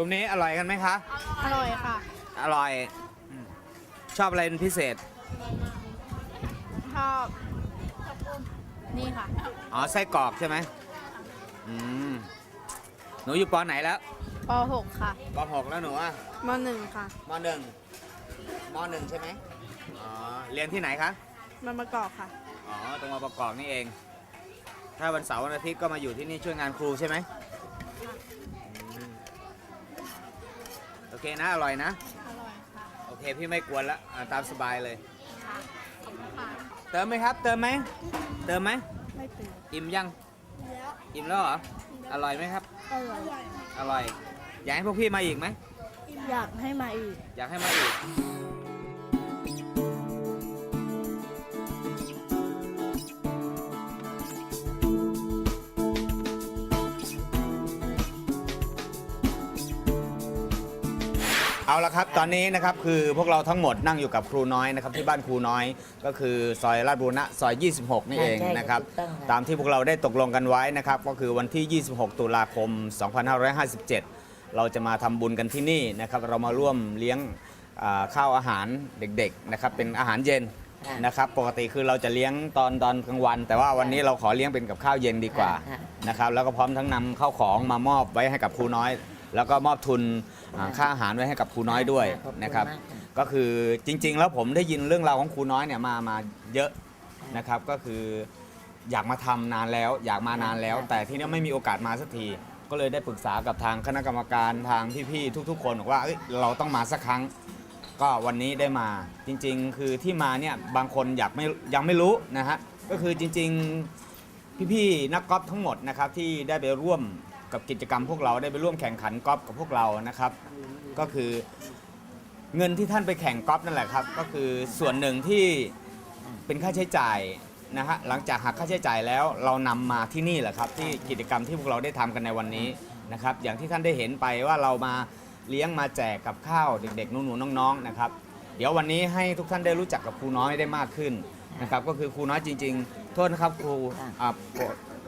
ลุ่มนี้อร่อยกันไหมคะ อร่อยค่ะ อร่อยอืมชอบอะไรเป็นพิเศษ ชอบนี่ค่ะ อ๋อ ไส้กรอกใช่ไหมอืม หนูอยู่ปอไหนแล้วป .6 ค่ะปหกแล้วหนูอะม .1 ค่ะ มหนึ่งมหนึ่งใช่ไหมอ๋อ เรียนที่ไหนคะ มันประกอบค่ะ อ๋อ ตรงมาประกอบนี่เอง ถ้าวันเสาร์วันอาทิตย์ก็มาอยู่ที่นี่ช่วยงานครูใช่ไหมอืมโอ เคนะ อร่อยนะ อร่อยค่ะโอเค พี่ไม่กวนละอ่าตามสบายเลย ค่ะขอบคุณค่ะเติมไหมครับ เติมไหม เติมไหม ไม่ตื่นอิ่มยังแล้วอิ่มแล้วเหรอ อร่อยไหมครับ อร่อย อร่อย อยากให้พวกพี่มาอีกไหม อยากให้มาอีก อยากให้มาอีก เอาละครับ ตอนนี้นะครับคือพวกเราทั้งหมดนั่งอยู่กับครูน้อยนะครับที่บ้านครูน้อยก็คือซอยลาดบุรณะซอย 26 นี่เองใช่นะครับถูกต้องค่ะ ตามที่พวกเราได้ตกลงกันไว้นะครับก็คือวันที่ 26 ตุลาคม 2557 เราจะมาทำบุญกันที่นี่นะครับเรามาร่วมเลี้ยงอ่าข้าวอาหารเด็กๆนะครับเป็นอาหารเย็นค่ะนะครับปกติคือเราจะเลี้ยงตอนตอนกลางวัน แต่ว่าวันนี้เราขอเลี้ยงเป็นกับข้าวเย็นดีกว่าค่ะ นะครับแล้วก็พร้อมทั้งนำข้าวของมามอบไว้ให้กับครูน้อย แล้วก็มอบทุนอ่าค่าอาหารไว้ให้กับครูน้อยด้วยขอบคุณนะครับ มากค่ะ ก็คือจริง ๆ แล้วผมได้ยินเรื่องราวของครูน้อยเนี่ยมามาเยอะนะครับ ก็คืออยากมาทำนานแล้ว อยากมานานแล้ว แต่ที่นี้ไม่มีโอกาสมาสักทีก็เลยได้ปรึกษากับทางคณะกรรมการทางพี่ๆทุก ๆ คนบอกว่าเอ้ยเราต้องมาสักครั้ง ก็วันนี้ได้มาจริง ๆ คือที่มาเนี่ยบางคนอยากไม่ยังไม่รู้นะฮะก็คือจริง ๆ พี่ๆนักกอล์ฟทั้งหมดนะครับที่ได้ไปร่วม กับกิจกรรมพวกเราได้ไปร่วมแข่งขันกอล์ฟกับพวกเรานะครับ ก็คือเงินที่ท่านไปแข่งกอล์ฟนั่นแหละครับ ก็คือส่วนหนึ่งที่เป็นค่าใช้จ่ายนะฮะหลังจากหักค่าใช้จ่ายแล้วเรานำมาที่นี่แหละครับ ที่กิจกรรมที่พวกเราได้ทำกันในวันนี้นะครับ อย่างที่ท่านได้เห็นไปว่าเรามาเลี้ยงมาแจกกับข้าวเด็กๆหนูๆน้องๆนะครับ เดี๋ยววันนี้ให้ทุกท่านได้รู้จักกับครูน้อยได้มากขึ้นนะครับ ก็คือครูน้อยจริง ๆ โทษนะครับครูอ่า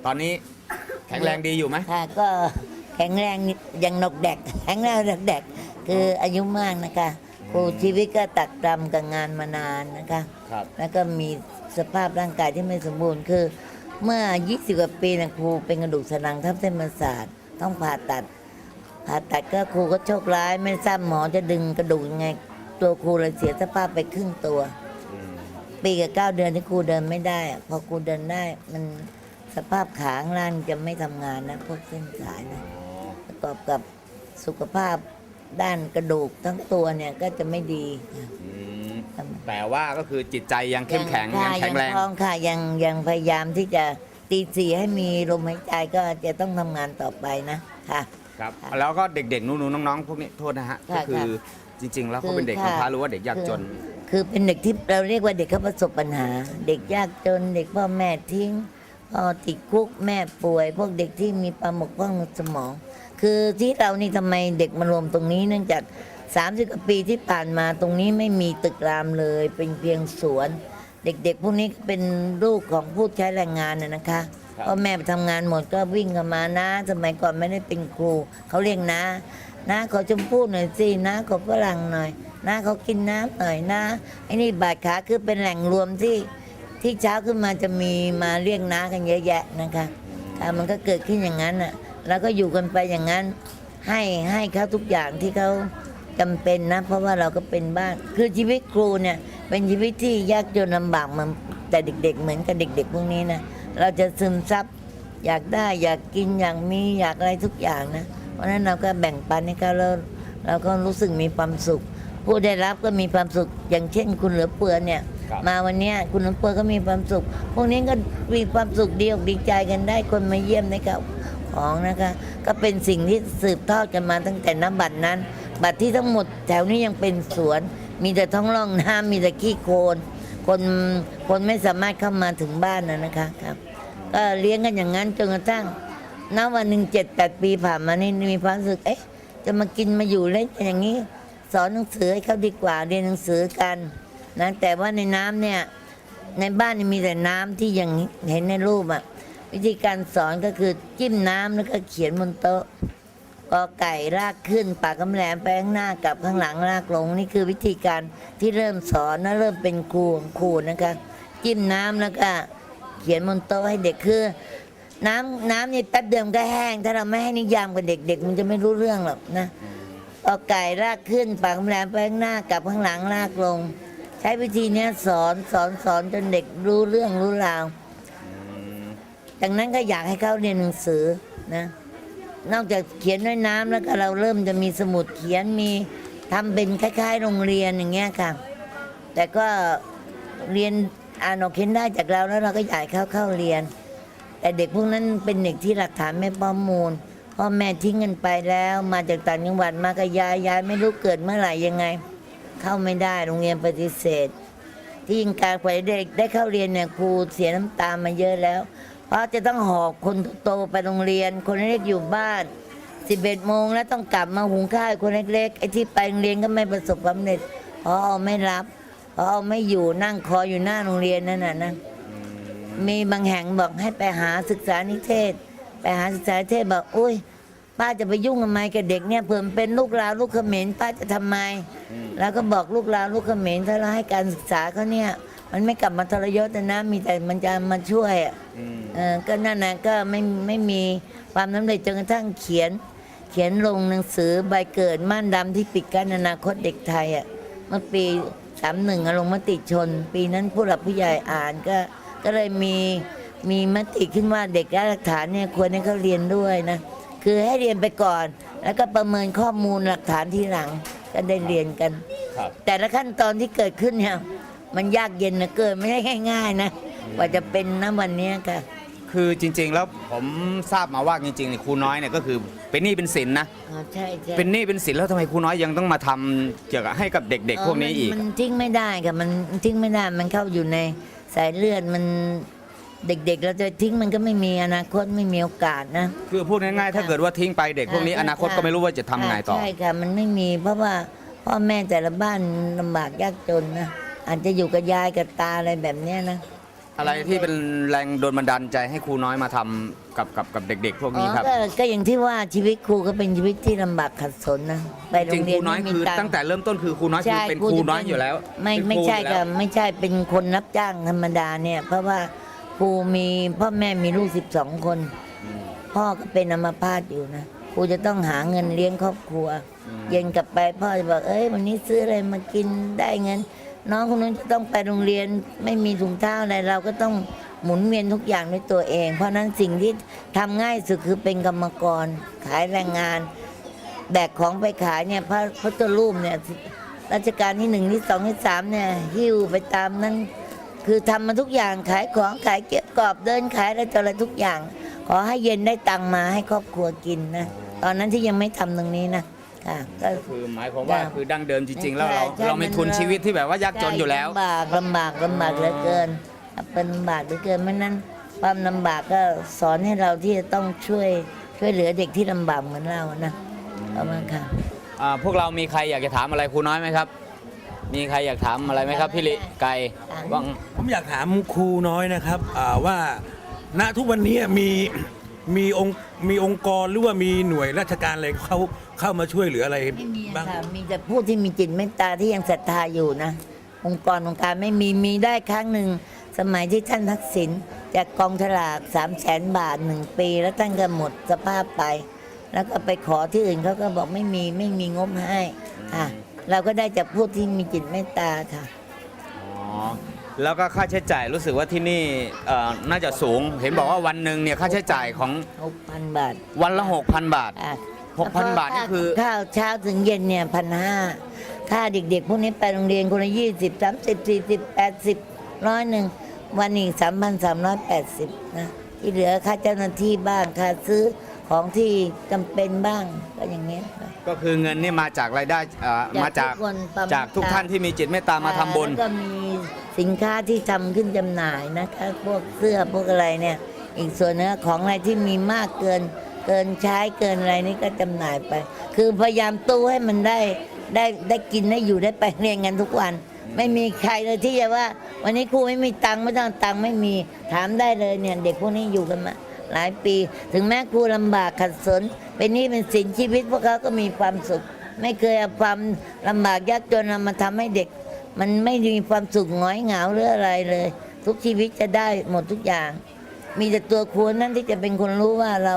ตอนนี้ แข็งแรงดีอยู่ไหมค่ะก็แข็งแรงยังนกแดก แข็งแรงนกแดก คืออายุมากนะคะครูชีวิตก็ตักตำกับงานมานานนะคะ ครับ แล้วก็มีสภาพร่างกายที่ไม่สมบูรณ์คือ เมื่อ 20 กว่าปีนะครูเป็นกระดูกสันหลังทับเส้นประสาทต้องผ่าตัด ผ่าตัดก็ครูก็โชคร้าย ไม่ทราบหมอจะดึงกระดูกยังไง ตัวครูเลยเสียสภาพไปครึ่งตัว ปีกับเก้าเดือนที่ครูเดินไม่ได้อะพอครูเดินได้มัน สภาพขาข้างล่างจะไม่ทำงานนะพวกเส้นสายนะ ประกอบกับสุขภาพด้านกระดูกทั้งตัวเนี่ยก็จะไม่ดีค่ะอืมแต่ว่าก็คือจิตใจยังเข้มแข็งค่ะยังแข็งแรงท้องค่ะยังยังพยายามที่จะตีสีให้มีลมหายใจก็จะต้องทำงานต่อไปนะค่ะ ครับ แล้วก็เด็กๆหนูๆน้องๆพวกนี้โทษนะฮะค่ะก็คือจริง ๆ แล้วเขาเป็นเด็กคืกำอพร้าค่ะ หรือว่าเด็กยากจน คือเป็นเด็กที่เราเรียกว่าเด็กเขาประสบปัญหา เด็กยากจนเด็กพ่อแม่ทิ้ง พ่อติดคุกแม่ป่วย พวกเด็กที่มีความบกพร่องทางสมอง คือที่เรานี่ทำไมเด็กมารวมตรงนี้เนื่องจาก 30กว่าปีที่ผ่านมาตรงนี้ไม่มีตึกรามเลย เป็นเพียงสวน เด็กๆพวกนี้เป็นลูกของผู้ใช้แรงงานน่ะนะคะครับพ่อแม่ไปทำงานหมดก็วิ่งกันมานะ สมัยก่อนไม่ได้เป็นครูเขาเรียกนะนะขอชมพู่หน่อยสินะขอฝรั่งหน่อยนะเขากินน้ำหน่อยนะไอ้นี่บาดขาคือเป็นแหล่งรวมที่ ที่เช้าขึ้นมาจะมีมาเรียกน้ากันเยอะแยะนะคะค่ะมันก็เกิดขึ้นอย่างนั้นอะแล้วก็อยู่กันไปอย่างนั้น ให้ให้เขาทุกอย่างที่เขาจำเป็นนะ เพราะว่าเราก็เป็นบ้านคือชีวิตครูเนี่ยเป็นชีวิตที่ยากจนลำบากมันแต่เด็ก ๆ เหมือนกับเด็ก ๆ พวกนี้นะเราจะซึมซับอยากได้อยากกินอยากมีอยากอะไรทุกอย่างนะ เพราะฉะนั้นเราก็แบ่งปันให้เขาแล้วเราก็รู้สึกมีความสุข ผู้ได้รับก็มีความสุขอย่างเช่น คุณเหลือเปือเนี่ยครับ มาวันเนี้ยคุณเหลือเปือก็มีความสุข พวกนี้ก็มีความสุขดีอกดีใจกันได้คนมาเยี่ยมในกับของนะคะ ก็เป็นสิ่งที่สืบทอดกันมาตั้งแต่น้ำบัตรนั้น บัตรที่ทั้งหมดแถวนี้ยังเป็นสวน มีแต่ท้องร่องน้ำมีแต่ขี้โคลนคนคนไม่สามารถเข้ามาถึงบ้านนะนะคะครับ ก็เลี้ยงกันอย่างนั้นจนกระทั่งณวันหนึ่งเจ็ดแปดปีผ่านมานี่มีความรู้สึกเอ๊ะจะมากินมาอยู่เล่นกันอย่างนี้ สอนหนังสือให้เขาดีกว่าเรียนหนังสือกัน นะแต่ว่าในน้ำเนี่ยในบ้านนี่มีแต่น้ำที่ย่างเห็นในรูปอะวิธีการสอนก็คือจิ้มน้ำแล้วก็เขียนบนโต๊ะกอไก่ลากขึ้นปากกำแหลมไปข้างหน้ากับข้างหลังลากลงนี่คือวิธีการที่เริ่มสอนนะเริ่มเป็นครูของครูนะคะจิ้มน้ำแล้วก็เขียนบนโต๊ะให้เด็กคือน้ำน้ำนี่แป๊บเดียวมันก็แห้ง ถ้าเราไม่ให้นิยามกับเด็กๆมันจะไม่รู้เรื่องหรอกนะกอไก่ลากขึ้นปากกำแหลมไปข้างหน้ากับข้างหลังลากลง ใช้วิธีเนี้ยสอนสอนสอนจนเด็กรู้เรื่องรู้ราวดังนั้นก็อยากให้เขาเรียนหนังสือนะ นอกจากเขียนด้วยน้ำแล้วก็เราเริ่มจะมีสมุดเขียนมีทำเป็นคล้ายๆ โรงเรียนอย่างเงี้ยค่ะ แต่ก็เรียนอ่านออกเขียนได้จากเราแล้วเราก็อยากให้เขาเข้าเรียน แต่เด็กพวกนั้นเป็นเด็กที่หลักฐานไม่ประมูลพ่อแม่ทิ้งกันไปแล้ว มาจากต่างจังหวัดมากับยายยายไม่รู้เกิดเมื่อไหร่ยังไง เข้าไม่ได้โรงเรียนปฏิเสธ ที่ยิงการไปเด็กได้เข้าเรียนเนี่ยครูเสียน้ำตามาเยอะแล้ว เพราะจะต้องหอบคนโตๆไปโรงเรียน คนเล็กอยู่บ้าน11โมงแล้วต้องกลับมาหุงข้าวให้คนเล็กๆไอ้ที่ไปโรงเรียนก็ไม่ประสบความสำเร็จพอไม่รับพอไม่อยู่นั่งคอยอยู่หน้าโรงเรียนนั่นน่ะนะมีบางแห่งบอกให้ไปหาศึกษานิเทศ ไปหาศึกษานิเทศบอกอุ้ย ป้าจะไปยุ่งทำไมกับเด็กเนี่ยเผื่อมันเป็นลูกลาวลูกเขมรป้าจะทำไม แล้วก็บอกลูกลาวลูกเขมรถ้าเราให้การศึกษาเขาเนี่ย มันไม่กลับมาทรยศนะมีแต่มันจะมาช่วยอะอืม เออก็นั่นนะก็ไม่ไม่มีความสำเร็จจนกระทั่งเขียน เขียนลงหนังสือใบเกิดม่านดำที่ปิดกั้นอนาคตเด็กไทยอะเมื่อปีสามหนึ่งลงมติชน ปีนั้นผู้หลักผู้ใหญ่อ่านก็ก็เลยมีมีมติขึ้นว่าเด็กได้หลักฐานเนี่ยควรให้เขาเรียนด้วยนะ คือให้เรียนไปก่อน แล้วก็ประเมินข้อมูลหลักฐานทีหลังก็ได้เรียนกัน ครับ แต่ละขั้นตอนที่เกิดขึ้นเนี่ยมันยากเย็นนะเกิดไม่ได้ง่ายๆนะกว่าจะเป็นณวันเนี้ยค่ะ คือจริง ๆ แล้วผมทราบมาว่าจริงๆเนี่ยครูน้อยเนี่ยก็คือเป็นหนี้เป็นสินนะ อ๋อใช่ใช่เป็นหนี้เป็นสินแล้วทำไมครูน้อยยังต้องมาทำเกี่ยวกับให้กับเด็ก ๆ พวกนี้อีก มันทิ้งไม่ได้ค่ะมันทิ้งไม่ได้มันเข้าอยู่ในสายเลือดมัน เด็กๆเราจะทิ้งมันก็ไม่มีอนาคตไม่มีโอกาสนะ คือพูดง่ายๆ ถ้าเกิดว่าทิ้งไปเด็กพวกนี้อนาคตก็ไม่รู้ว่าจะทำไงต่อ ใช่ค่ะมันไม่มีเพราะว่าพ่อแม่แต่ละบ้านลำบากยากจนนะอาจจะอยู่กับยายกับตาอะไรแบบเนี้ยนะอะไรที่เป็นแรงโดนบันดาลใจให้ครูน้อยมาทำกับกับกับเด็ก ๆ พวกอ๋นี้อครับ ก็ก็อย่างที่ว่าชีวิตครูก็เป็นชีวิตที่ลำบากขัดสนนะไปโรจริงงๆเรีคยรูนน้อยไม่มีคือตังตั้งค์ แต่เริ่มต้นคือครูน้อยคือเป็นครูจะน้อยอยู่แล้วไม่เป็นไม่ครูใช่อยู่กัแล้บวไม่ใช่เป็นคนรับจ้างธรรมดาเนี่ย เพราะว่าค รูมีพ่อแม่มีลูกสิบสองคน พ่อก็เป็นอัมพาตอยู่นะครูจะต้องหาเงินเลี้ยงครอบครัว เย็นกลับไปพ่อจะบอกเอ้ยวันนี้ซื้ออะไรมากินได้เงิน น้องคนนู้นจะต้องไปโรงเรียนไม่มีถุงเท้าอะไรเราก็ต้องหมุนเวียนทุกอย่างด้วยตัวเอง เพราะฉะนั้นสิ่งที่ทำง่ายสุดคือเป็นกรรมกร ขายแรงงาน แบกของไปขายเนี่ยพระพระตัวรูปเนี่ยรัชกาลที่หนึ่งที่สองที่สามเนี่ยหิ้วไปตามนั้น คือทำมาทุกอย่างขายของขายเก็บกรอบเดินขายอะไรต่ออะไรทุกอย่าง ขอให้เย็นได้ตังค์มาให้ครอบครัวกินนะตอนนั้นที่ยังไม่ทำตรงนี้นะค่ะก็ ก็คือหมายความว่าจ้ะคือดั้งเดิมจริง ๆ แล้วเราใช่เรามีทุนมัน ชีวิตที่แบบว่ายากจนอยู่แล้ว ลำบากลำบากลำบากเหลือเกิน เป็นลำบากเหลือเกินเพราะฉะนั้นความลำบากก็สอนให้เราที่จะต้องช่วยช่วยเหลือเด็กที่ลำบากเหมือนเรานะประมาณค่ะ อ่าพวกเรามีใครอยากจะถามอะไรครูน้อยไหมครับ มีใครอยากถามอะไรไหมครับพี่ลิไก่ว่างผมอยากถามครูน้อยนะครับอ่าว่าณทุกวันนี้มีมีองค์มีองค์กรหรือว่ามีหน่วยราชการอะไรเขาเข้ามาช่วยเหลืออะไรไม่มีบ้างค่ะมีแต่ผู้ที่มีจิตเมตตาที่ยังศรัทธาอยู่นะ องค์กรองค์การไม่มีมีได้ครั้งหนึ่งสมัยที่ท่านทักษิณจากกองฉลากสามแสนบาทหนึ่งปี แล้วท่านก็หมดสภาพไป แล้วก็ไปขอที่อื่นเขาก็บอกไม่มีไม่มีงบให้ค่ะ เราก็ได้จากผู้ที่มีจิตเมตตาค่ะ อ๋อแล้วก็ค่าใช้จ่ายรู้สึกว่าที่นี่เอ่อน่าจะสูง เห็นบอกว่าวันหนึ่งเนี่ยค่าใช้จ่ายของหกพันบาทวันละ 6,000 บาทอะ6,000 บาทนี่คือข้าวเช้าถึงเย็นเนี่ยพันห้าค่าเด็กๆ พวกนี้ไปโรงเรียนคนละยี่สิบสามสิบสี่สิบแปดสิบร้อยหนึ่งวันอีกสามพันสามร้อยแปดสิบนะที่เหลือค่าเจ้าหน้าที่บ้างค่าซื้อ ของที่จำเป็นบ้างก็อย่างเงี้ยไป ก็คือเงินนี่มาจากรายได้เอ่อมาจากทุคนประณจากทุกท่านที่มีจิตเมตตามาทำบุญ แล้วก็มีสินค้าที่ทำขึ้นจำหน่ายนะคะ พวกเสื้อพวกอะไรเนี่ย อีกส่วนเนื้อของอะไรที่มีมากเกิน เกินใช้เกินอะไรนี่ก็จำหน่ายไป คือพยายามตู้ให้มันได้ได้ได้กินได้อยู่ได้ไปเรียนกันทุกวัน ไม่มีใครเลยที่จะว่า วันนี้ครูไม่มีตังค์ไม่ต้องตังค์ไม่มีถามได้เลยเนี่ย เด็กพวกนี้อยู่กันมา หลายปี ถึงแม้ครูลำบากขัดสน เป็นหนี้เป็นสินชีวิตพวกเขาก็มีความสุข ไม่เคยเอาความลำบากยากจนเอามาทำให้เด็ก มันไม่มีความสุขหงอยเหงาหรืออะไรเลย ทุกชีวิตจะได้หมดทุกอย่าง มีแต่ตัวครูนั่นที่จะเป็นคนรู้ว่าเรา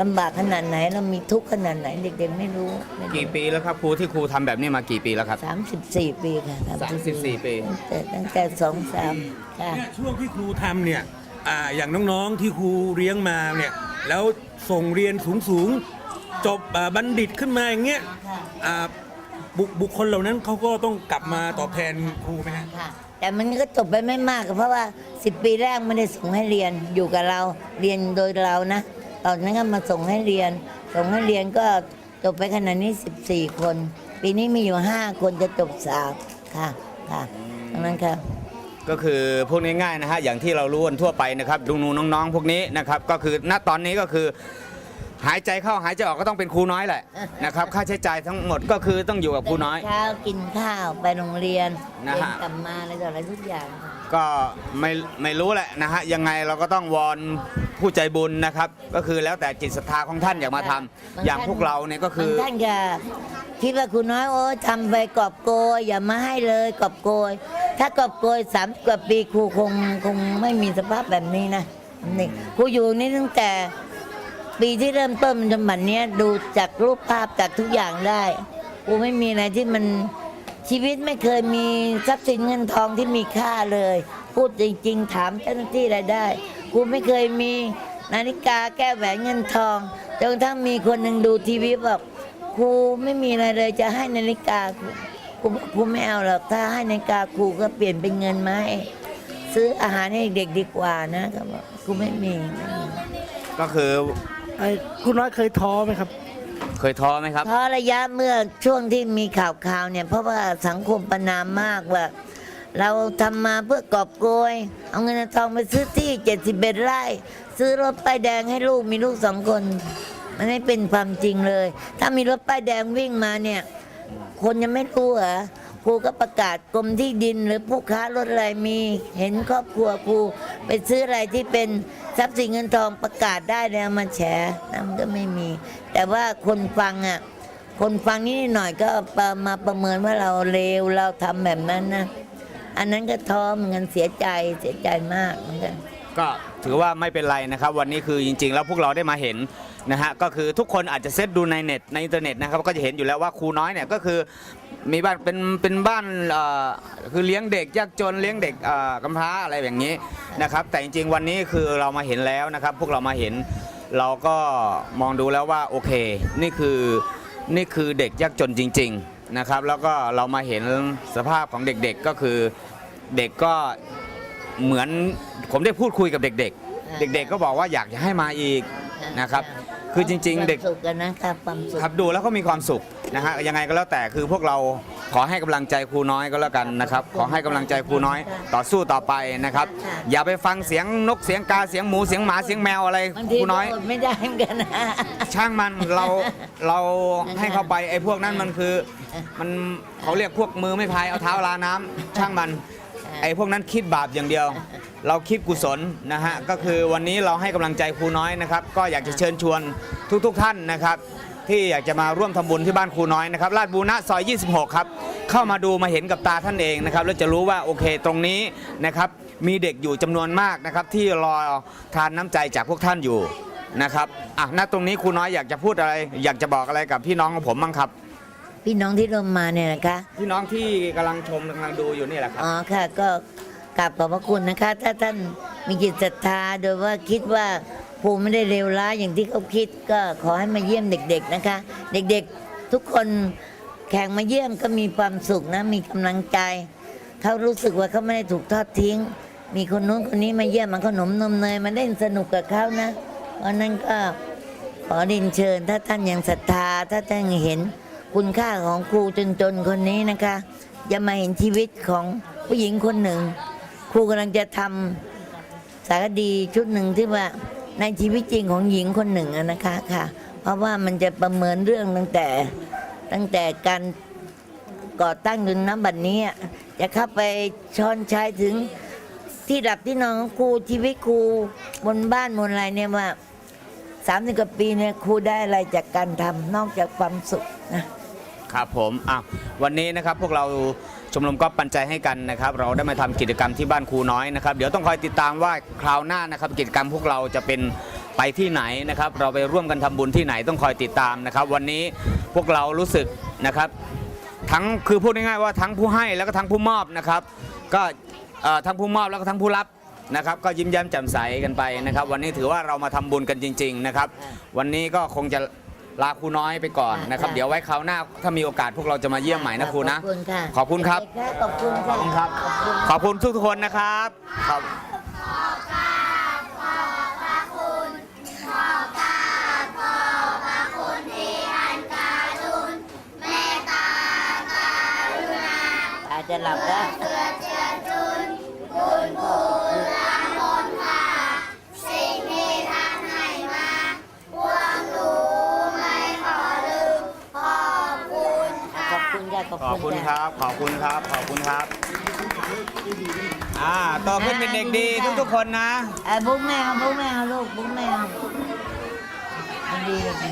ลำบากขนาดไหนเรามีทุกข์ขนาดไหนเด็กๆไม่รู้กี่ปีแล้วครับครูที่ครูทำแบบนี้มากี่ปีแล้วครับสามสิบสี่ปีค่ะ34ปี ตั้งแต่ตั้งแต่สองสามค่ะ เนี่ยช่วงที่ครูทำเนี่ย อ่าอย่างน้องๆที่ครูเลี้ยงมาเนี่ยแล้วส่งเรียนสูงๆจบอ่าบัณฑิตขึ้นมาอย่างเงี้ยอ่าบุบุคคลเหล่านั้นเขาก็ต้องกลับมาตอบแทนครูไหมฮะ ค่ะแต่มันก็จบไปไม่มากเพราะว่า 10 ปีแรกไม่ได้ส่งให้เรียนอยู่กับเราเรียนโดยเรานะ ตอนนั้นก็มาส่งให้เรียน ส่งให้เรียนก็จบไปขนาดนี้ 14 คน ปีนี้มีอยู่ 5 คนจะจบสามค่ะค่ะดังนั้นค่ะ ก็คือพูดง่ายๆนะฮะอย่างที่เรารู้กันทั่วไปนะครับดูนูน้องๆ พวกนี้นะครับก็คือณตอนนี้ก็คือ หายใจเข้าหายใจออกก็ต้องเป็นครูน้อยแหละนะครับค่าใช้จ่ายทั้งหมดก็คือต้องอยู่กับครูน้อย เช้ากินข้าวไปโรงเรียนนะเรียฮะ นกลับมาอะไรต่ออะไรทุกอย่างค่ะก็ไม่ไม่รู้แหละนะฮะยังไงเราก็ต้องวอน ผู้ใจบุญนะครับ ก็คือแล้วแต่จิตศรัทธาของท่านอยากมาทำอย่างพวกเราเนี่ยก็คือบางท่านก็คิดว่าคุณน้อยโอ้ทำไปกอบโกยอย่ามาให้เลยกอบโกย ถ้ากอบโกยสามกว่าปีครูคงคงไม่มีสภาพแบบนี้นะนี่ครูอยู่นี่ตั้งแต่ปีที่เริ่มต้นจนบัดเนี้ยดูจากรูปภาพจากทุกอย่างได้ครูไม่มีอะไรที่มันชีวิตไม่เคยมีทรัพย์สินเงินทองที่มีค่าเลย พูดจริง ๆ ถามเจ้าหน้าที่อะไรได้ ครูไม่เคยมีนาฬิกาแก้วแหวนเงินทองจนกระทั่งมีคนหนึ่งดูทีวีบอกครูไม่มีอะไรเลยจะให้นาฬิกาครูครูครูไม่เอาหรอกถ้าให้นาฬิกาครูก็เปลี่ยนเป็นเงินมาให้ซื้ออาหารให้เด็กดีกว่านะก็บอกครูไม่มีไม่มีก็คือไอ้คุณน้อยเคยท้อไหมครับ เคยท้อไหมครับ เพราะระยะเมื่อช่วงที่มีข่าวข่าวๆเนี่ยเพราะว่าสังคมประนามมากว่า เราทำมาเพื่อกอบโกย เอาเงินทองไปซื้อที่เจ็ดสิบเอ็ดไร่ ซื้อรถป้ายแดงให้ลูกมีลูกสองคน มันไม่เป็นความจริงเลย ถ้ามีรถป้ายแดงวิ่งมาเนี่ย คนยังไม่รู้เหรอครูก็ประกาศกรมที่ดินหรือผู้ค้ารถอะไรมี เห็นครอบครัวครูไปซื้ออะไรที่เป็นทรัพย์สินเงินทองประกาศได้แล้วมาแฉนั่นก็ไม่มี แต่ว่าคนฟังอะคนฟังนิดหน่อยก็มาประเมินว่าเราเลวเราทำแบบนั้นนะ อันนั้นก็ท้อเหมือนกันเสียใจเสียใจมากเหมือนกัน ก็ถือว่าไม่เป็นไรนะครับ วันนี้คือจริง ๆ แล้วพวกเราได้มาเห็นนะฮะก็คือทุกคนอาจจะเซตดูในเน็ตในอินเทอร์เน็ตนะครับก็จะเห็นอยู่แล้วว่าครูน้อยเนี่ยก็คือมีบ้านเป็นเป็นบ้านเอ่อคือเลี้ยงเด็กยากจนเลี้ยงเด็กเอ่อกำพร้าอะไรอย่างนี้นะครับแต่จริง ๆ วันนี้คือเรามาเห็นแล้วนะครับ พวกเรามาเห็นเราก็มองดูแล้วว่าโอเค นี่คือนี่คือเด็กยากจนจริง ๆ นะครับ แล้วก็เรามาเห็นสภาพของเด็กๆก็คือเด็กก็เหมือนผมได้พูดคุยกับเด็กอ่าๆเด็ก ๆ ก็บอกว่าอยากจะให้มาอีกนะครับ คือจริง ๆ เด็กความสุขกันนะครับความสุขครับดูแล้วก็มีความสุขนะฮะยังไงก็แล้วแต่คือพวกเรา ขอให้กำลังใจครูน้อยก็แล้วกันนะครับ ขอให้กำลังใจครูน้อยต่อสู้ต่อไปนะครับ อย่าไปฟังเสียงนกเสียงกาเสียงหมูเสียงหมาเสียงแมวอะไรบางคทีรูน้อย ก็อดไม่ได้เหมือนกันนะ ช่างมันเราเราให้เขาไปไอ้พวกนั้นมันคือมันเขาเรียกพวกมือไม่พายเอาเท้าลาน้ำช่างมัน ไอ้พวกนั้นคิดบาปอย่างเดียว เราคิดกุศลนะฮะก็คือวันนี้เราให้กำลังใจครูน้อยนะครับ ก็อยากจะเชิญชวนทุกๆทท่านนะครับ ที่อยากจะมาร่วมทำบุญที่บ้านครูน้อยนะครับลาดบูนะซอย 26 ครับ เข้ามาดูมาเห็นกับตาท่านเองนะครับแล้วจะรู้ว่าโอเคตรงนี้นะครับมีเด็กอยู่จำนวนมากนะครับ ที่รอทานน้ำใจจากพวกท่านอยู่นะครับอะณตรงนี้ครูน้อยอยากจะพูดอะไร อยากจะบอกอะไรกับพี่น้องของผมบ้างครับพี่น้องที่ร่วมมาเนี่ยนะคะ พี่น้องที่กำลังชมกำลังดูอยู่นี่แหละครับ อ๋อค่ะก็ กราบขอบพระคุณนะคะ ถ้าท่านมีจิตศรัทธาโดยว่าคิดว่าครูไม่ได้เลวร้ายอย่างที่เขาคิดก็ขอให้มาเยี่ยมเด็ก ๆนะคะ เด็กๆทุกคนแข่งมาเยี่ยมก็มีความสุขนะมีกำลังใจ เขารู้สึกว่าเขาไม่ได้ถูกทอดทิ้ง มีคนนู้นคนนี้มาเยี่ยมมาขนมนมเนยมาเล่นสนุกกับเขานะ เพราะนั้นก็ขอดินเชิญ ถ้าท่านยังศรัทธาถ้าท่านเห็นคุณค่าของครูจนๆคนนี้นะคะ จะมาเห็นชีวิตของผู้หญิงคนหนึ่ง ครูกำลังจะทำสารคดีชุดหนึ่งที่ว่าในชีวิตจริงของหญิงคนหนึ่งนะคะค่ะ เพราะว่ามันจะประเมินเรื่องตั้งแต่ตั้งแต่การก่อตั้งจนน้ำบัดนี้จะเข้าไปช้อนใช้ถึงที่หลับที่นอนของครูชีวิตครูบนบ้านบนอะไรเนี่ยว่าสามสิบกว่าปีเนี่ยครูได้อะไรจากการทำนอกจากความสุขนะ ครับผมอะวันนี้นะครับพวกเราชมรมก็ปันใจให้กันนะครับ เราได้มาทำกิจกรรมที่บ้านครูน้อยนะครับเดี๋ยวต้องคอยติดตามว่าคราวหน้านะครับ กิจกรรมพวกเราจะเป็นไปที่ไหนนะครับ เราไปร่วมกันทำบุญที่ไหนต้องคอยติดตามนะครับ วันนี้พวกเรารู้สึกนะครับ ทั้งคือพูดง่ายๆว่าทั้งผู้ให้แล้วก็ทั้งผู้มอบนะครับ ก็ทั้งผู้มอบแล้วก็ทั้งผู้รับนะครับก็ยิ้มแย้มแจ่มใสกันไปนะครับ วันนี้ถือว่าเรามาทำบุญกันจริง ๆ นะครับ วันนี้ก็คงจะ ลาครูน้อยไปก่อนนะครับ ค่ะ เดี๋ยวไว้คราวหน้าถ้ามีโอกาสพวกเราจะมาเยี่ยมใหม่นะครูนะ ขอบคุณค่ะขอบคุณครับขอบคุณค่ะ ขอบคุณครับ ขอบคุณขอบคุณทุกๆคนนะครับขอบอาจจะหลับแล้ว ขอบคุณครับ ขอบคุณครับ ขอบคุณครับ อ่าต่อขึ้นเป็นเด็กดีทุกๆคนนะ ไอ้บุ๊กแมวบุ๊กแมวลูกบุ๊กแมวมันดีกับมั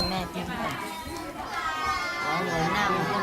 นแม่จิ้มก่ออ๋เหลือหน้ามันขึ้